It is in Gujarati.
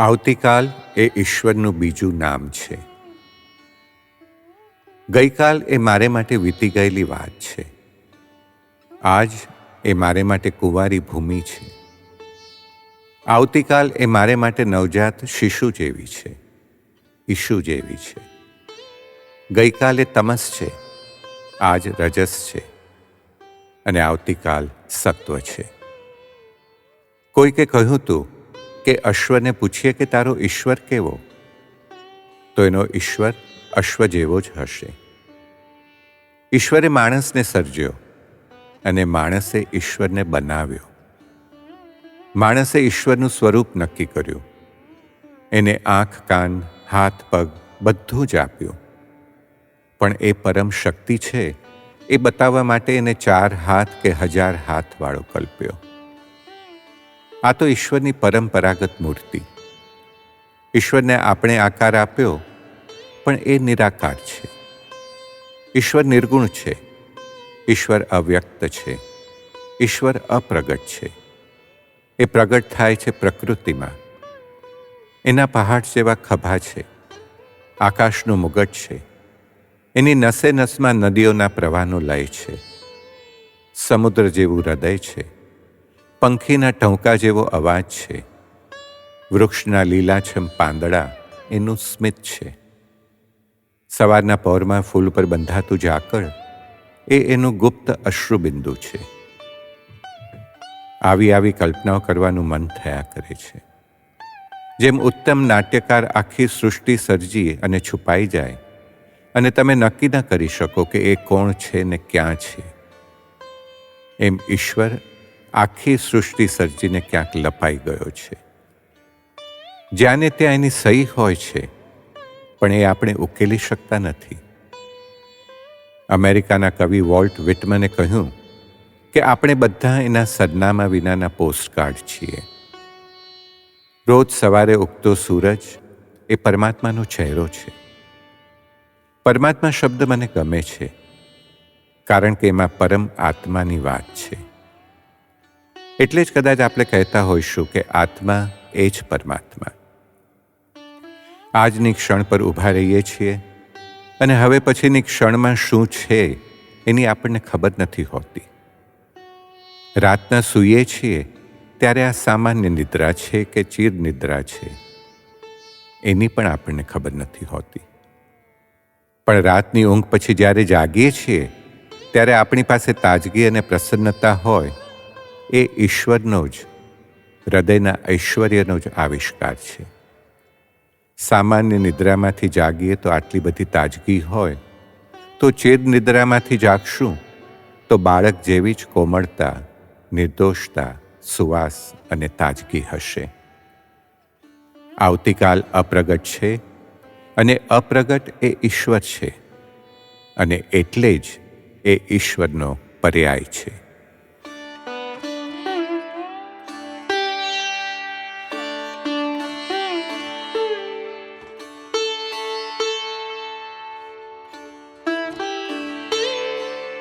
આવતીકાલ એ ઈશ્વરનું બીજું નામ છે. ગઈકાલ એ મારે માટે વીતી ગયેલી વાત છે. આજ એ મારે માટે કુંવારી ભૂમિ છે. આવતીકાલ એ મારે માટે નવજાત શિશુ જેવી છે. ઈશુ જેવી છે. ગઈકાલે તમસ છે. આજ રજસ છે. અને આવતીકાલ સત્વ છે. કોઈકે કહ્યું તું કે અશ્વને પૂછીએ કે તારો ઈશ્વર કેવો? તો એનો ઈશ્વર અશ્વ જેવો જ હશે. ઈશ્વરે માણસને સર્જ્યો અને માણસે ઈશ્વરને બનાવ્યો. માણસે ઈશ્વરનું સ્વરૂપ નક્કી કર્યું. એને આંખ, કાન, હાથ, પગ બધું જ આપ્યું. પણ એ પરમ શક્તિ છે, એ બતાવવા માટે એને ચાર હાથ કે હજાર હાથવાળો કલ્પ્યો. આ તો ઈશ્વરની પરંપરાગત મૂર્તિ. ઈશ્વરને આપણે આકાર આપ્યો, પણ એ નિરાકાર છે. ઈશ્વર નિર્ગુણ છે. ઈશ્વર અવ્યક્ત છે. ઈશ્વર અપ્રગટ છે. એ પ્રગટ થાય છે પ્રકૃતિમાં. એના પહાડ જેવા ખભા છે. આકાશનું મુગટ છે. એની નસે નસમાં નદીઓના પ્રવાહનો લય છે. સમુદ્ર જેવું હૃદય છે. પંખીના ટહુકા જેવો અવાજ છે. વૃક્ષના લીલાછમ પાંદડા એનું સ્મિત છે. સવારના પૌરમાં ફૂલ પર બંધાતું ઝાકળ એ એનું ગુપ્ત અશ્રુબિંદુ છે. આવી આવી કલ્પનાઓ કરવાનું મન થયા કરે છે. જેમ ઉત્તમ નાટ્યકાર આખી સૃષ્ટિ સર્જી અને છુપાઈ જાય, અને તમે નક્કી ના કરી શકો કે એ કોણ છે ને ક્યાં છે. એમ ઈશ્વર આખી સૃષ્ટિ સર્જીને ક્યાંક લપાઈ ગયો છે. જ્યાંને ત્યાં એની સહી હોય છે, પણ એ આપણે ઉકેલી શકતા નથી. અમેરિકાના કવિ વોલ્ટ વિટમને કહ્યું કે આપણે બધા એના સરનામા વિનાના પોસ્ટકાર્ડ છીએ. રોજ સવારે ઉગતો સૂરજ એ પરમાત્માનો ચહેરો છે. પરમાત્મા શબ્દ મને ગમે છે, કારણ કે એમાં પરમ આત્માની વાત છે. એટલે જ કદાચ આપણે કહેતા હોઈશું કે આત્મા એ જ પરમાત્મા. આજની ક્ષણ પર ઊભા રહીએ છીએ અને હવે પછીની ક્ષણમાં શું છે એની આપણને ખબર નથી હોતી. રાતના સૂઈએ છીએ ત્યારે આ સામાન્ય નિદ્રા છે કે ચીર નિદ્રા છે? એની પણ આપણને ખબર નથી હોતી. પણ રાતની ઊંઘ પછી જ્યારે જાગીએ છીએ, ત્યારે આપણી પાસે તાજગી અને પ્રસન્નતા હોય એ ઈશ્વરનો જ, હૃદયના ઐશ્વર્યનો જ આવિષ્કાર છે. સામાન્ય નિદ્રામાંથી જાગીએ તો આટલી બધી તાજગી હોય, તો ચેદ નિદ્રામાંથી જાગશું, તો બાળક જેવી જ કોમળતા, નિર્દોષતા, સુવાસ અને તાજગી હશે. આવતીકાલ અપ્રગટ છે અને અપ્રગટ એ ઈશ્વર છે અને એટલે જ એ ઈશ્વરનો પર્યાય છે.